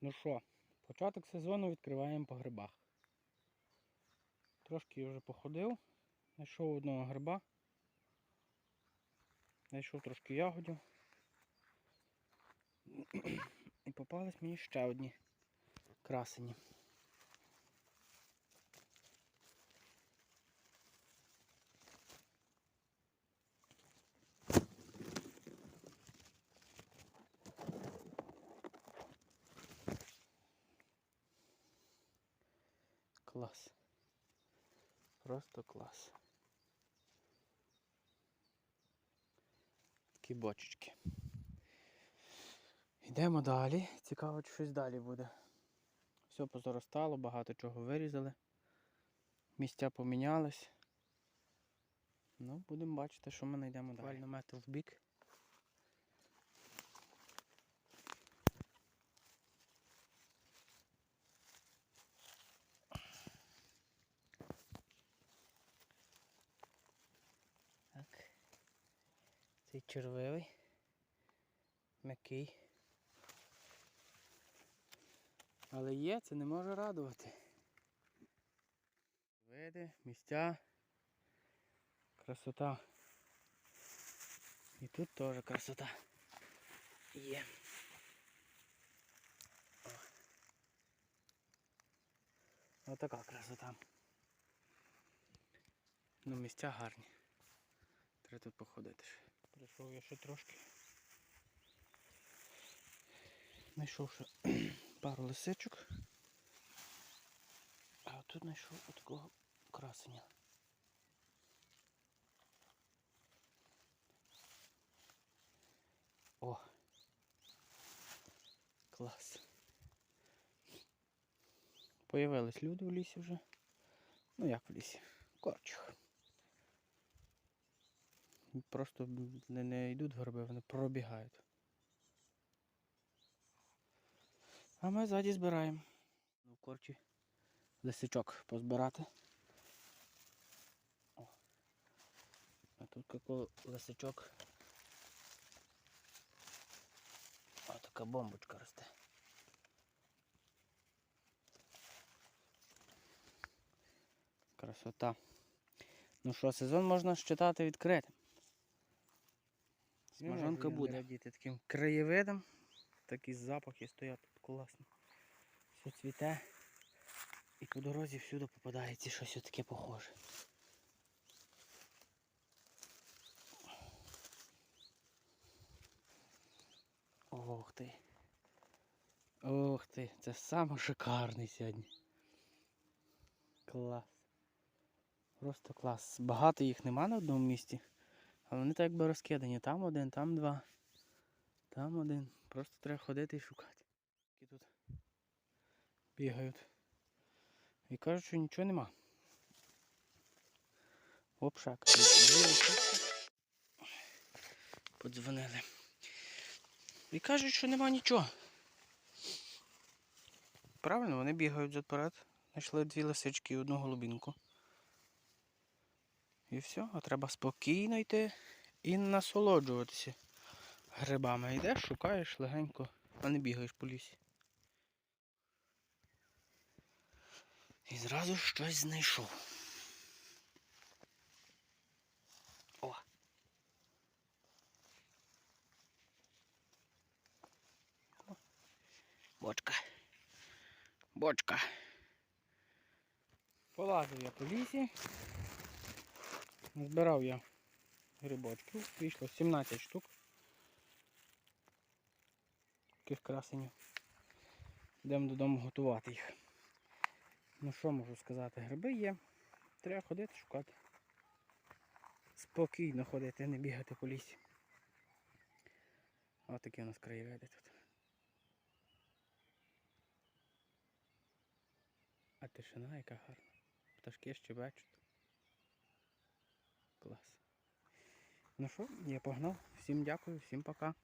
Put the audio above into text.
Ну що, початок сезону відкриваємо по грибах. Трошки я вже походив, знайшов одного гриба, знайшов трошки ягодів. І попались мені ще одні красені. Клас. Просто клас. Такі бочечки. Йдемо далі. Цікаво, чи щось далі буде. Все позаростало, багато чого вирізали. Місця помінялись. Ну, будемо бачити, що ми знайдемо далі. Буквально метр в бік. Так. Цей червивий. М'який. Але є, це не може радувати. Види, місця. Красота. І тут теж красота. Є. Отака красота. Ну, місця гарні. Треба тут походити. Прийшов я ще трошки. Знайшов ще пару лисичок. А тут знайшов отакого красення. О! Клас. Появились люди в лісі вже. Ну як в лісі? В корчах. Просто не, не йдуть горби, вони пробігають. А ми ззаді збираємо. Ну, В корчі лисичок позбирати. О. А тут какой лисичок. О, така бомбочка росте. Красота. Ну що, сезон можна вважати відкритим. Смажонка буде. Радіти таким краєвидом. Такі запахи стоять тут класно. Все цвіте. І по дорозі всюди попадається щось таке похоже. Ох ти. Ох ти, це саме шикарний сьогодні. Клас. Просто клас. Багато їх нема на одному місці. Але вони так якби розкидані. Там один, там два. Там один. Просто треба ходити і шукати. Які тут бігають. І кажуть, що нічого нема. Обшак. Подзвонили. І кажуть, що нема нічого. Правильно, вони бігають вперед. Знайшли дві лисички і одну голубінку. І все, а треба спокійно йти і насолоджуватися грибами. Йдеш, шукаєш легенько, а не бігаєш по лісі. І зразу щось знайшов. О! Бочка. Бочка. Полазив я по лісі. Збирав я грибочків. Вийшло 17 штук. Таких красенів. Йдемо додому готувати їх. Ну що можу сказати? Гриби є. Треба ходити шукати. Спокійно ходити, не бігати по лісі. Ось такі у нас краєвиди тут. А тишина яка гарна. Пташки щебечуть. Клас. Ну що, я погнав. Всім дякую, всім пока.